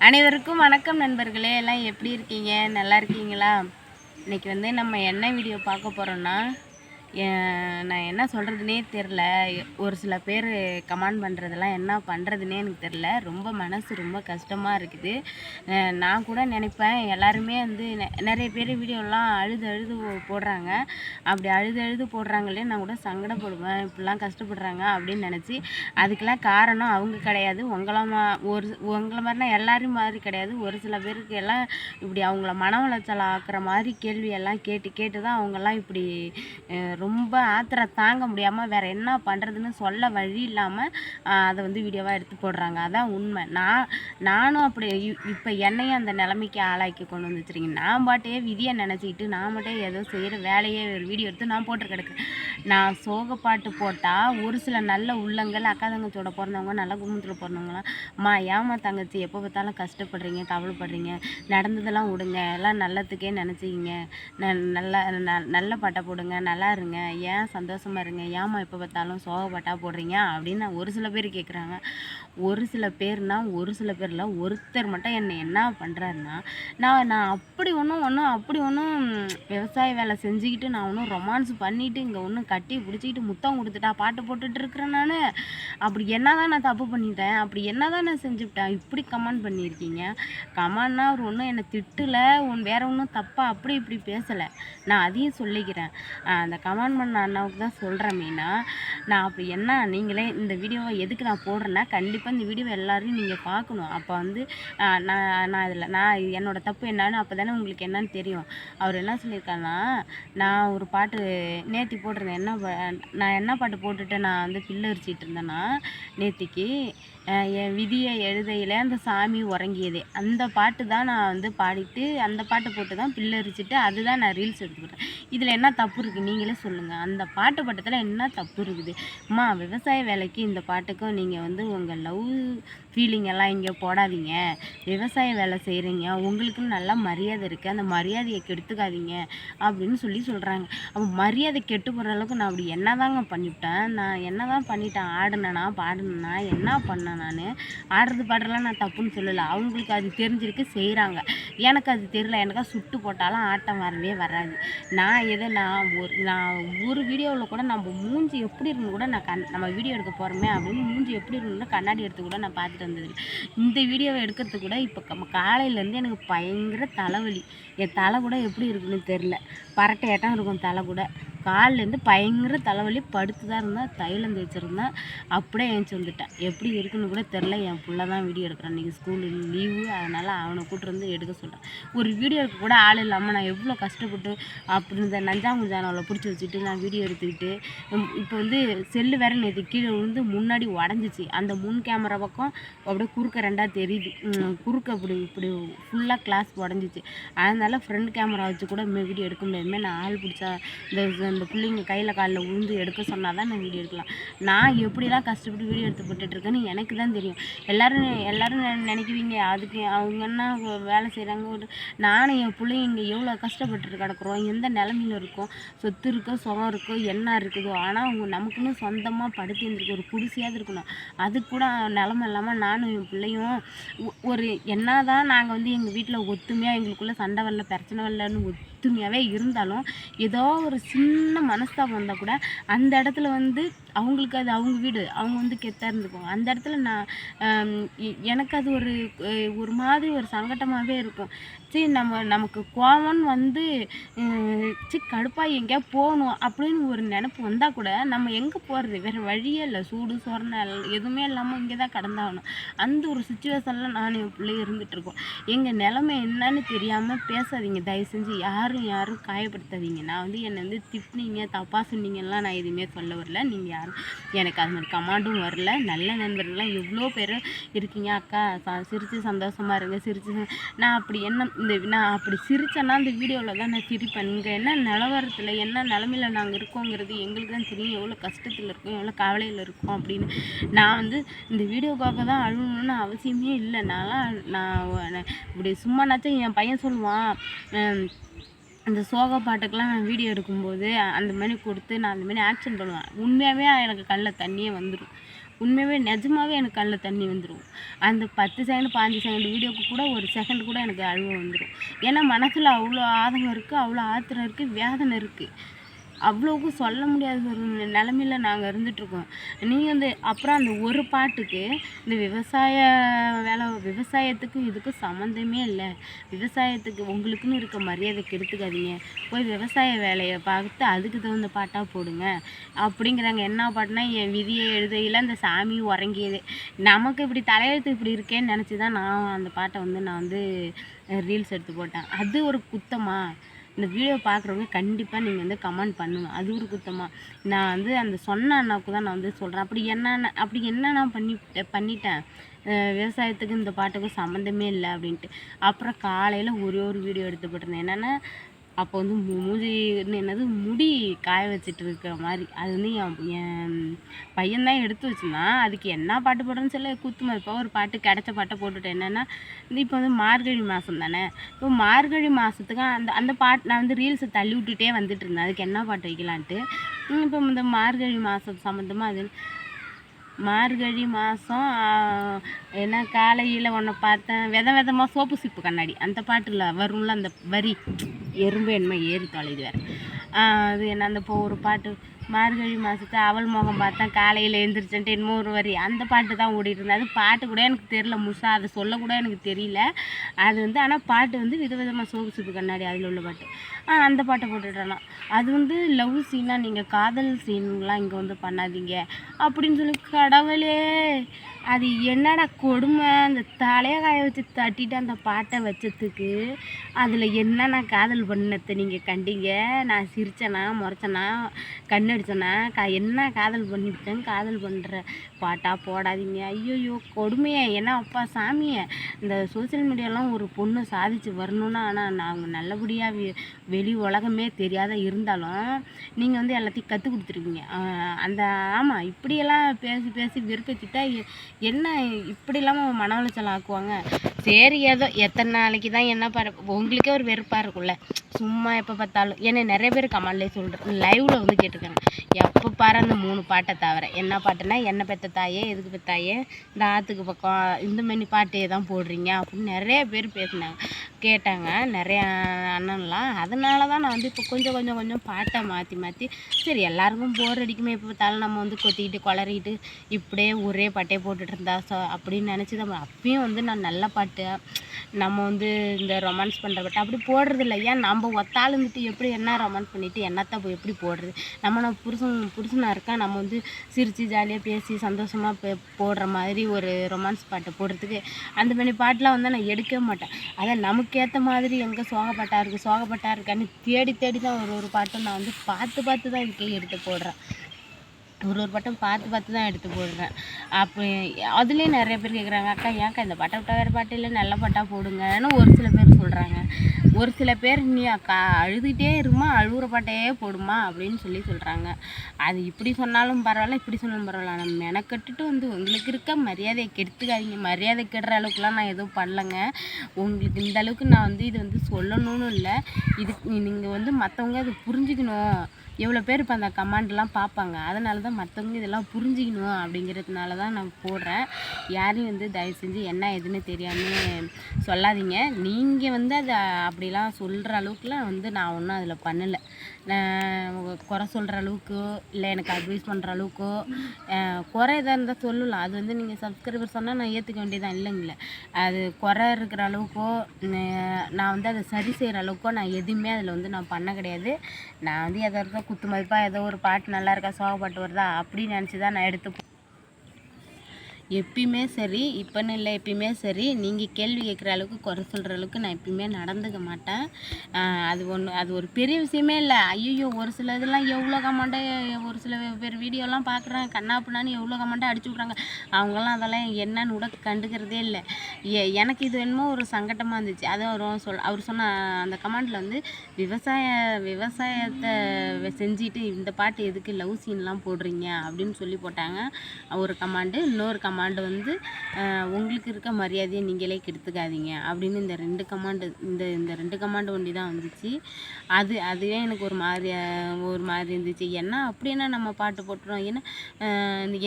அனைவருக்கும் வணக்கம் நண்பர்களே. எல்லாம் எப்படி இருக்கீங்க? நல்லா இருக்கீங்களா? இன்னைக்கு வந்து நம்ம என்ன வீடியோ பார்க்க போகிறோன்னா நான் என்ன சொல்கிறதுனே தெரில. ஒரு சில பேர் கமெண்ட் பண்ணுறதெல்லாம் என்ன பண்ணுறதுனே எனக்கு தெரில. ரொம்ப மனசு ரொம்ப கஷ்டமாக இருக்குது. நான் கூட நினைப்பேன். எல்லாருமே வந்து நெ- நிறைய பேர் வீடியோலாம் அழுது அழுது போடுறாங்க. அப்படி அழுது அழுது போடுறாங்களே நான் கூட சங்கடப்படுவேன். இப்படிலாம் கஷ்டப்படுறாங்க அப்படின்னு நினச்சி அதுக்கெல்லாம் காரணம் அவங்க கிடையாது. உங்களை மா ஒரு உங்களை மாதிரினா எல்லாரும் மாதிரி கிடையாது. ஒரு சில பேருக்கு எல்லாம் இப்படி அவங்கள மன உளைச்சல் ஆக்குற மாதிரி கேள்வியெல்லாம் கேட்டு கேட்டு தான் அவங்கெல்லாம் இப்படி ரொம்ப ஆத்திரம் தாங்க முடியாமல் வேறு என்ன பண்ணுறதுன்னு சொல்ல வழி இல்லாமல் அதை வந்து வீடியோவாக எடுத்து போடுறாங்க. அதான் உண்மை. நான் நானும் அப்படி இப்போ என்னையும் அந்த நிலைமைக்கு ஆளாக்கி கொண்டு வந்துச்சுருங்க நான் பாட்டையே விதியை நினச்சிக்கிட்டு நான் மட்டும் ஏதோ செய்கிற வேலையே ஒரு வீடியோ எடுத்து நான் போட்டு கிடக்குறேன் நான் சோக பாட்டு போட்டால் ஒரு சில நல்ல உள்ளங்கள் அக்கா தங்கச்சியோட பிறந்தவங்க நல்ல குடும்பத்தில் பிறந்தவங்களாம் அம்மா ஏம்மா தங்கச்சி எப்போ பார்த்தாலும் கஷ்டப்படுறீங்க கவலைப்படுறீங்க நடந்ததெல்லாம் விடுங்க எல்லாம் நல்லதுக்கே நினச்சிக்கிங்க. நல்ல நல்ல பாட்டை போடுங்க நல்லா இருங்க. ஏன் சந்தோஷமா இருங்க ஏம்மா எப்போ பார்த்தாலும் சோகப்பட்டா போடுறீங்க? அப்படின்னு ஒரு சில பேர் கேட்குறாங்க ஒரு சில பேர்னா ஒரு சில பேரில் ஒருத்தர் மட்டும் என்னை என்ன பண்ணுறாருன்னா நான் நான் அப்படி ஒன்றும் ஒன்றும் அப்படி ஒன்றும் விவசாய வேலை செஞ்சுக்கிட்டு நான் ஒன்றும் ரொமான்ஸ் பண்ணிட்டு இங்கே ஒன்றும் கட்டி பிடிச்சிக்கிட்டு முத்தம் கொடுத்துட்டா பாட்டு போட்டுட்டு இருக்கிறேன் நான். அப்படி என்னதான் நான் தப்பு பண்ணிட்டேன் அப்படி என்னதான் நான் செஞ்சுவிட்டேன் இப்படி கமெண்ட் பண்ணியிருக்கீங்க. கமெண்ட்னா அவர் ஒன்றும் என்னை திட்டலை உன் வேற ஒன்றும் தப்பாக அப்படி இப்படி பேசலை. நான் அதையும் சொல்லிக்கிறேன். அந்த கமெண்ட் பண்ண அண்ணாவுக்கு தான் சொல்கிறேன் மீனா. நான் அப்படி என்ன நீங்களே இந்த வீடியோவை எதுக்கு நான் போடுறேன்னா கண்டிப்பாக இந்த வீடியோவை எல்லாரையும் நீங்கள் பார்க்கணும். அப்போ வந்து நான் நான் இதில் நான் என்னோட தப்பு என்னன்னு அப்போ தானே உங்களுக்கு என்னன்னு தெரியும். அவர் என்ன சொல்லியிருக்காருன்னா நான் ஒரு பாட்டு நேத்தி போட்டிருந்தேன். என்ன பா- நான் என்ன பாட்டு போட்டுட்டு நான் வந்து பில்லு அரிச்சிட்டு இருந்தேன்னா நேத்திக்கு என் விதியை எழுதையில் அந்த சாமி உறங்கியதே. அந்த பாட்டு தான் நான் வந்து பாடிட்டு அந்த பாட்டை போட்டு தான் பில்லரிச்சுட்டு அதுதான் நான் ரீல்ஸ் எடுத்துக்கிட்டேன் இதில் என்ன தப்பு இருக்குது நீங்களே சொல்லுங்கள் அந்த பாட்டு பட்டத்தில் என்ன தப்பு இருக்குது? அம்மா விவசாய வேலைக்கு இந்த பாட்டுக்கும் நீங்கள் வந்து உங்கள் லவ் ஃபீலிங் எல்லாம் இங்கே போடாதீங்க. விவசாய வேலை செய்கிறீங்க உங்களுக்குன்னு நல்லா மரியாதை இருக்குது அந்த மரியாதையை கெடுத்துக்காதீங்க அப்படின்னு சொல்லி சொல்கிறாங்க அப்போ மரியாதை கெட்டு போகிற அளவுக்கு நான் அப்படி என்னதாங்க பண்ணிவிட்டேன்? நான் என்னதான் பண்ணிட்டேன்? ஆடுனேனா பாடுனேனா என்ன பண்ணேன் நான்? ஆடுறது பாடுறதுலாம் நான் தப்புன்னு சொல்லலை. அவங்களுக்கு அது தெரிஞ்சிருக்கு செய்கிறாங்க எனக்கு அது தெரியல. எனக்கா சுட்டு போட்டாலும் ஆட்டம் வரவே வராது. நான் எதை நான் ஒரு நான் ஒரு வீடியோவில் கூட நம்ம மூஞ்சி எப்படி இருக்குன்னு கூட நான் கண் நம்ம வீடியோ எடுக்க போகிறோமே அப்படின்னு மூஞ்சி எப்படி இருக்குன்னு கண்ணாடி எடுத்து கூட நான் பார்த்துட்டு வந்தது இந்த வீடியோவை எடுக்கிறதுக்கு கூட இப்போ காலையிலேருந்து எனக்கு பயங்கர தலைவலி. என் தலை கூட எப்படி இருக்குன்னு தெரில பரட்டையாட்டம் இருக்கும் தலை கூட. கால்லேருந்து பயங்கர தலைவலி படுத்து தான் இருந்தேன் தைலம் தேய்ச்சிருந்தேன் அப்படியே ஏஞ்சி வந்துட்டேன். எப்படி இருக்குன்னு கூட தெரில என் புள்ள தான் வீடியோ எடுக்கிறேன். இன்றைக்கி ஸ்கூல் லீவு அதனால் அவனை கூட்டு வந்து எடுக்க சொல்கிறேன் ஒரு வீடியோ எடுக்க கூட ஆள் இல்லாமல் நான் எவ்வளோ கஷ்டப்பட்டு அப்படி இந்த நஞ்சாங்குஞ்சானவளை பிடிச்சி வச்சுட்டு நான் வீடியோ எடுத்துக்கிட்டு இப்போ வந்து செல்லு வேற நேற்று கீழே விழுந்து முன்னாடி உடஞ்சிச்சு. அந்த முன் கேமரா பக்கம் அப்படியே குறுக்க ரெண்டாக தெரியுது. குறுக்க இப்படி இப்படி ஃபுல்லாக கிளாஸ் உடஞ்சிச்சு. அதனால் ஃப்ரண்ட் கேமரா வச்சு கூட வீடியோ எடுக்க முடியாதுமே. நான் ஆள் பிடிச்சா இந்த நம்ம பிள்ளைங்க கையில் காலில் உழுந்து எடுக்க சொன்னால் தான் நான் வீடியோ எடுக்கலாம். நான் எப்படிலாம் கஷ்டப்பட்டு வீடியோ எடுத்து போட்டுட்ருக்கேன்னு எனக்கு தான் தெரியும். எல்லாரும் எல்லாரும் நினைக்குவீங்க அதுக்கு அவங்க என்ன வேலை செய்கிறாங்க ஒரு நானும் என் பிள்ளைங்க இங்கே எவ்வளோ கஷ்டப்பட்டு கிடக்குறோம்? எந்த நிலமையில இருக்கோம்? சொத்து இருக்கோ சுகம் இருக்கோ என்ன இருக்குதோ? ஆனால் அவங்க நமக்குன்னு சொந்தமாக படுத்து இருந்திருக்கு ஒரு குடிசையாவது இருக்கணும். அது கூட நிலமை இல்லாமல் நானும் என் பிள்ளையும் ஒ- ஒரு என்னதான் நாங்கள் வந்து எங்கள் வீட்டில் ஒத்துமையாக எங்களுக்குள்ளே சண்டை வரல பிரச்சனை வரலன்னு ஒத்துமையாகவே இருந்தாலும் ஏதோ ஒரு சின்ன மனஸ்தாபம் வந்தால் கூட அந்த இடத்துல வந்து அவங்களுக்கு அது அவங்க வீடு அவங்க வந்து கெத்தாக இருந்துக்குவாங்க. அந்த இடத்துல நான் எனக்கு அது ஒரு ஒரு மாதிரி ஒரு சங்கட்டமாகவே இருக்கும். சரி நம்ம நமக்கு கோவம்னு வந்து சி கடுப்பாக எங்கேயா போகணும் அப்படின்னு ஒரு நினப்பு வந்தால் கூட நம்ம எங்கே போகிறது வேறு வழியே இல்லை. சூடு சொரணை எதுவுமே இல்லாமல் இங்கே தான் கடந்தாகணும். அந்த ஒரு சுச்சுவேஷனில் நான் என் பிள்ளை இருந்துகிட்ருக்கோம் எங்கள் நிலமை என்னன்னு தெரியாமல் பேசாதீங்க. தயவு செஞ்சு யாரும் யாரும் காயப்படுத்தாதீங்க. நான் வந்து என்னை வந்து திட்டினீங்க தப்பாக சொன்னீங்கலாம் நான் எதுவுமே சொல்ல வரல. நீங்கள் யாரும் எனக்கு அது மாதிரி கமாண்டும் வரல. நல்ல நண்பர்கள்லாம் எவ்வளோ பேர் இருக்கீங்க அக்கா. சிரித்து சந்தோஷமாக இருங்க சிரித்து நான் அப்படி என்ன இந்த நான் அப்படி சிரிச்சேன்னா இந்த வீடியோவில் தான் நான் சிரிப்பேன். இங்கே என்ன நிலவரத்தில் என்ன நிலமையில நாங்கள் இருக்கோங்கிறது எங்களுக்கு தான் தெரியும். எவ்வளோ கஷ்டத்தில் இருக்கோம் எவ்வளோ கவலையில் இருக்கோம் அப்படின்னு. நான் வந்து இந்த வீடியோக்காக தான் அழுகணும்னு அவசியமே இல்லை. நான்லாம் நான் நான் இப்படி சும்மானாச்சும் என் பையன் சொல்லுவான் அந்த சோக பாட்டுக்கெலாம் நான் வீடியோ எடுக்கும்போது அந்த மாதிரி கொடுத்து நான் அந்த மாதிரி ஆக்ஷன் பண்ணுவேன். உண்மையாகவே எனக்கு கண்ணில் தண்ணியே வந்துடும் உண்மையாகவே நிஜமாகவே எனக்கு கண்ணில் தண்ணி வந்துடும் அந்த பத்து செகண்ட் பாஞ்சு செகண்ட் வீடியோக்கு கூட ஒரு செகண்ட் கூட எனக்கு அழுவ வந்துடும் ஏன்னா மனசில் அவ்வளோ ஆதங்கம் இருக்குது அவ்வளோ ஆத்திரம் இருக்குது வேதனை இருக்குது அவ்வளோவுக்கு சொல்ல முடியாத ஒரு நிலமையில நாங்கள் இருந்துகிட்ருக்கோம் நீங்கள் வந்து அப்புறம் அந்த ஒரு பாட்டுக்கு இந்த விவசாய வேலை விவசாயத்துக்கும் இதுக்கும் சம்மந்தமே இல்லை. விவசாயத்துக்கு உங்களுக்குன்னு இருக்க மரியாதை கெடுத்துக்காதீங்க. போய் விவசாய வேலையை பார்த்து அதுக்கு தகுந்த பாட்டாக போடுங்க. அப்படிங்கிறாங்க. என்ன பாட்டுனா என் விதியை எழுதையில் அந்த சாமி உறங்கியது. நமக்கு இப்படி தலையெழுத்து இப்படி இருக்கேன்னு நினச்சி தான் நான் அந்த பாட்டை வந்து நான் வந்து ரீல்ஸ் எடுத்து போட்டேன். அது ஒரு குத்தமாக இந்த வீடியோ பார்க்குறவங்க கண்டிப்பாக நீங்கள் வந்து கமெண்ட் பண்ணுங்கள் அது ஒரு குத்தமாக நான் வந்து அந்த சொன்ன அண்ணாவுக்கு தான் நான் வந்து சொல்கிறேன் அப்படி என்னென்ன அப்படி என்ன நான் பண்ணி பண்ணிட்டேன்? விவசாயத்துக்கு இந்த பாட்டுக்கும் சம்மந்தமே இல்லை அப்படின்ட்டு. அப்புறம் காலையில் ஒரே ஒரு வீடியோ எடுத்து போட்டிருந்தேன். என்னென்னா அப்போ வந்து மூஞ்சி என்னது முடி காய வச்சிட்டு இருக்கிற மாதிரி. அது வந்து என் என் பையன்தான் எடுத்து வச்சுருந்தான். அதுக்கு என்ன பாட்டு போடுறேன்னு சொல்ல குத்து மதிப்பா ஒரு பாட்டு கிடச்ச பாட்டை போட்டுட்டேன் என்னென்னா இப்போ வந்து மார்கழி மாதம் தானே. இப்போ மார்கழி மாதத்துக்கு அந்த அந்த பாட்டு நான் வந்து ரீல்ஸை தள்ளி விட்டுட்டே வந்துட்டு இருந்தேன் அதுக்கு என்ன பாட்டு வைக்கலான்ட்டு. இப்போ இந்த மார்கழி மாதம் சம்மந்தமாக அது மார்கழி மாதம் என்ன காலையில் உன்னை பார்த்தேன். வித விதமாக சோப்பு சிப்பு கண்ணாடி. அந்த பாட்டில் வரும்ல அந்த வரி. எறும்பு என்மை ஏறி தொலைது வேறு அது என்ன அந்த இப்போ ஒரு பாட்டு மார்கழி மாதத்தை அவள் முகம் பார்த்தா காலையில் எழுந்திரிச்சன்ட்டு என்னமோ ஒரு வரி அந்த பாட்டு தான் ஓடிட்டு இருந்தது. அது பாட்டு கூட எனக்கு தெரியல முழுசா அதை சொல்ல கூட எனக்கு தெரியல. அது வந்து ஆனால் பாட்டு வந்து விதவிதமாக சோப்பு சிப்பு கண்ணாடி அதில் உள்ள பாட்டு. அந்த பாட்டை போட்டுட்டேனா அது வந்து லவ் சீனாக நீங்கள் காதல் சீன்லாம் இங்கே வந்து பண்ணாதீங்க. அப்படின்னு சொல்லி கடவுளே அது என்னடா கொடுமை? அந்த தலையை காய வச்சு தட்டிட்டு அந்த பாட்டை வச்சதுக்கு அதில் என்னென்ன காதல் பண்ணத்தை நீங்கள் கண்டிங்க? நான் சிரிச்சேனா முறைச்சேனா கண்ணடிச்சேனா கா என்ன காதல் பண்ணிவிட்டேன் காதல் பண்ணுற பாட்டாக போடாதீங்க. ஐயோயோ கொடுமையே. ஏன்னா அப்பா சாமியை இந்த சோசியல் மீடியாலாம் ஒரு பொண்ணு சாதிச்சு வரணும்னா ஆனால் நாங்கள் நல்லபடியாக வெ வெளி உலகமே தெரியாத இருந்தாலும் நீங்கள் வந்து எல்லாத்தையும் கற்றுக் கொடுத்துருவீங்க. அந்த ஆமாம் இப்படியெல்லாம் பேசி பேசி விருப்பத்திட்டால் என்ன இப்படிலாம் மன உளைச்சல் ஆக்குவாங்க? சரி ஏதோ எத்தனை நாளைக்கு தான் என்ன பாரு உங்களுக்கே ஒரு வெறுப்பாக இருக்கும்ல. சும்மா எப்போ பார்த்தாலும். ஏன்னா நிறைய பேர் கமெண்ட்லேயே சொல்கிறேன் லைவில் வந்து கேட்டிருக்காங்க. எப்போ பாரு அந்த மூணு பாட்டை தவிர. என்ன பாட்டுனா என்ன பெத்த தாயே எதுக்கு பெத்தாயே இந்த ஆற்றுக்கு பக்கம் இந்த மாதிரி பாட்டே தான் போடுறீங்க. அப்படின்னு நிறைய பேர் பேசினாங்க. கேட்டாங்க. நிறையா அண்ணன்லாம். அதனால தான் நான் வந்து இப்போ கொஞ்சம் கொஞ்சம் கொஞ்சம் பாட்டை மாற்றி மாற்றி சரி எல்லாருக்கும் போர் அடிக்குமே. எப்போ பார்த்தாலும் நம்ம வந்து கொத்திக்கிட்டு குளறிட்டு இப்படியே ஒரே பாட்டே போட்டுட்டு இருந்தா ஸோ அப்படின்னு நினச்சி தான் அப்பயும் வந்து நான் நல்ல பாட்டு நம்ம வந்து இந்த ரொமான்ஸ் பண்ணுற பாட்டு அப்படி போடுறது இல்லை ஏன்? நம்ம ஒத்தாள் இருந்துட்டு எப்படி என்ன ரொமான்ஸ் பண்ணிட்டு என்னத்தை போய் எப்படி போடுறது? நம்ம நம்ம புருஷன் புருஷனாக இருக்கா? நம்ம வந்து சிரித்து ஜாலியாக பேசி சந்தோஷமாக போடுற மாதிரி ஒரு ரொமான்ஸ் பாட்டை போடுறதுக்கு அந்த மாதிரி பாட்டெலாம் வந்து நான் எடுக்கவே மாட்டேன். அதான் அதுக்கேற்ற மாதிரி எங்கே சோகப்பட்டா இருக்குது சோகப்பட்டா இருக்கான்னு தேடி தேடி தான் ஒரு ஒரு பாட்டும் நான் வந்து பார்த்து பார்த்து தான் இதுக்கே எடுத்து போடுறேன். ஒரு ஒரு பாட்டும் பார்த்து பார்த்து தான் எடுத்து போடுறேன். அப்போ அதுலேயும் நிறைய பேர் கேட்குறாங்க அக்கா ஏன்க்கா இந்த பாட்டை விட்டா வேறு பாட்டு இல்லை? நல்ல பாட்டாக போடுங்கன்னு ஒரு சில பேர் சொல்கிறாங்க ஒரு சில பேர் நீ அக்கா அழுதுகிட்டே இருமா அழுகுற பாட்டையே போடுமா அப்படின்னு சொல்லி சொல்கிறாங்க அது இப்படி சொன்னாலும் பரவாயில்ல இப்படி சொன்னாலும் பரவாயில்ல. ஆனால் மெனக்கட்டுட்டு வந்து உங்களுக்கு இருக்க மரியாதையை கெடுத்துக்காதீங்க. மரியாதை கெடுற அளவுக்குலாம் நான் எதுவும் பண்ணலைங்க. உங்களுக்கு இந்த அளவுக்கு நான் வந்து இது வந்து சொல்லணும்னு இல்லை. இது நீங்கள் வந்து மற்றவங்க அதை புரிஞ்சுக்கணும். எவ்வளோ பேர் இப்போ அந்த கமாண்ட்லாம் பார்ப்பாங்க. அதனால தான் மற்றவங்க இதெல்லாம் புரிஞ்சிக்கணும் அப்படிங்கிறதுனால தான் நான் போடுறேன். யாரையும் வந்து தயவு செஞ்சு என்ன ஏதுன்னு தெரியாமல் சொல்லாதீங்க. நீங்கள் வந்து அதை அப்படிலாம் சொல்கிற அளவுக்குலாம் வந்து நான் ஒன்றும் அதில் பண்ணலை. நான் குறை சொல்கிற அளவுக்கோ இல்லை எனக்கு அட்வைஸ் பண்ணுற அளவுக்கோ குறை எதாக இருந்தால் சொல்லலாம். அது வந்து நீங்கள் சப்ஸ்கிரைபர் சொன்னால் நான் ஏற்றுக்க வேண்டியதான் இல்லைங்களே. அது குறை இருக்கிற அளவுக்கோ நான் வந்து அதை சரி செய்கிற அளவுக்கோ நான் எதுவுமே அதில் வந்து நான் பண்ண கிடையாது. நான் வந்து எதாக இருந்தால் குத்து மதிப்பாக ஏதோ ஒரு பாட்டு நல்லா இருக்கா? சோக பாட்டு வருதா? அப்படின்னு நினச்சி தான் நான் எடுத்து எப்பயுமே சரி இப்போன்னு இல்லை எப்பயுமே சரி. நீங்கள் கேள்வி கேட்குற அளவுக்கு குறை சொல்கிற அளவுக்கு நான் எப்பயுமே நடந்துக்க மாட்டேன். அது ஒன்று அது ஒரு பெரிய விஷயமே இல்லை. ஐயோ ஒரு சில இதெல்லாம் எவ்வளோ கமெண்ட்டை ஒரு சில பேர் வீடியோலாம் பார்க்குறாங்க கண்ணா பின்னான்னு எவ்வளோ கமெண்ட்டை அடிச்சு விட்றாங்க. அவங்களாம் அதெல்லாம் என்னன்னு கூட கண்டுக்கிறதே இல்லை. எ- எனக்கு இது என்னமோ ஒரு சங்கட்டமாக இருந்துச்சு. அதை அவர் சொல் அவர் சொன்ன அந்த கமெண்டில் வந்து விவசாய விவசாயத்தை செஞ்சுட்டு இந்த பாட்டு எதுக்கு லவ் சீன்லாம் போடுறீங்க? அப்படின்னு சொல்லி போட்டாங்க. ஒரு கமாண்டு இன்னொரு கமாண்ட் கமாண்டு வந்து உங்களுக்கு இருக்க மரியாதையை நீங்களே கெடுத்துக்காதீங்க. அப்படின்னு இந்த ரெண்டு கமாண்டு இந்த இந்த ரெண்டு கமாண்டு ஒண்டி தான் வந்துச்சு. அது அதுவே எனக்கு ஒரு மாதிரி ஒரு மாதிரி இருந்துச்சு. என்ன அப்படின்னா நம்ம பாட்டு போட்டுறோம்? ஏன்னா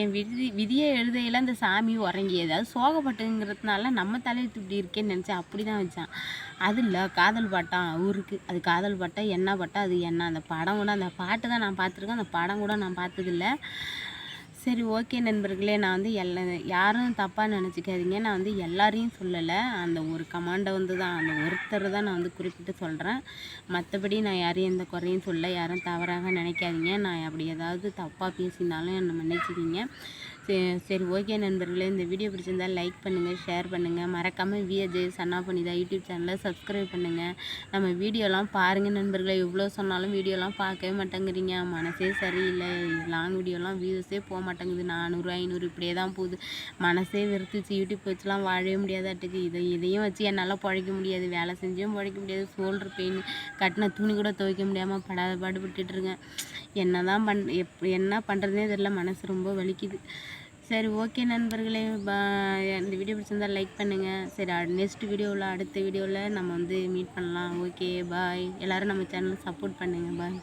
என் விதி விதியை எழுதையில் அந்த சாமி உறங்கி அது சோகப்பட்டுங்கிறதுனால நம்ம தலையெழுத்து இப்படி இருக்கேன்னு நினச்சேன் அப்படி தான் வச்சான். அது இல்லை காதல் பாட்டான் ஊருக்கு. அது காதல் பாட்டா என்ன பாட்டா அது என்ன? அந்த படம் கூட அந்த பாட்டு தான் நான் பார்த்துருக்கேன். அந்த படம் கூட நான் பார்த்ததில்ல. சரி ஓகே நண்பர்களே நான் வந்து எல்லா யாரும் தப்பாக நினச்சிக்காதீங்க. நான் வந்து எல்லாரையும் சொல்லலை. அந்த ஒரு கமாண்டை வந்து தான் அந்த ஒருத்தர் தான் நான் வந்து குறிப்பிட்டு சொல்கிறேன் மற்றபடி நான் யாரையும் எந்த குறையும் சொல்ல யாரும் தவறாக நினைக்காதீங்க. நான் அப்படி ஏதாவது தப்பாக பேசினாலும் என்னை மன்னிச்சிக்கிங்க. சரி சரி ஓகே நண்பர்களே இந்த வீடியோ பிடிச்சிருந்தா லைக் பண்ணுங்கள் ஷேர் பண்ணுங்கள் மறக்காமல் விஏஜே சன்னா பண்ணிதா யூடியூப் சேனலை சப்ஸ்கிரைப் பண்ணுங்கள் நம்ம வீடியோலாம் பாருங்கள் நண்பர்களே. எவ்வளோ சொன்னாலும் வீடியோலாம் பார்க்கவே மாட்டேங்கிறீங்க. மனசே சரியில்லை. லாங் வீடியோலாம் வியூஸே போக மாட்டேங்குது. நானூறு ஐநூறு இப்படியே தான் போகுது. மனசே வெறுத்துச்சு யூடியூப் வச்சுலாம் வாழவே முடியாதாட்டுக்கு. இதை இதையும் வச்சு என்னால் பிழைக்க முடியாது. வேலை செஞ்சும் பிழைக்க முடியாது. ஷோல்டர் பெயின் கட்டின துணி கூட துவைக்க முடியாமல் படாத பாடுபட்டுட்டு இருக்கேன். என்ன தான் பண் எப் என்ன பண்ணுறதுனே தெரில மனசு ரொம்ப வலிக்குது. சரி ஓகே நண்பர்களே. பா இந்த வீடியோ பிடிச்சிருந்தா லைக் பண்ணுங்கள் சரி நெக்ஸ்ட் வீடியோவில் அடுத்த வீடியோவில் நம்ம வந்து மீட் பண்ணலாம். ஓகே பாய் எல்லோரும் நம்ம சேனலை சப்போர்ட் பண்ணுங்கள் பாய்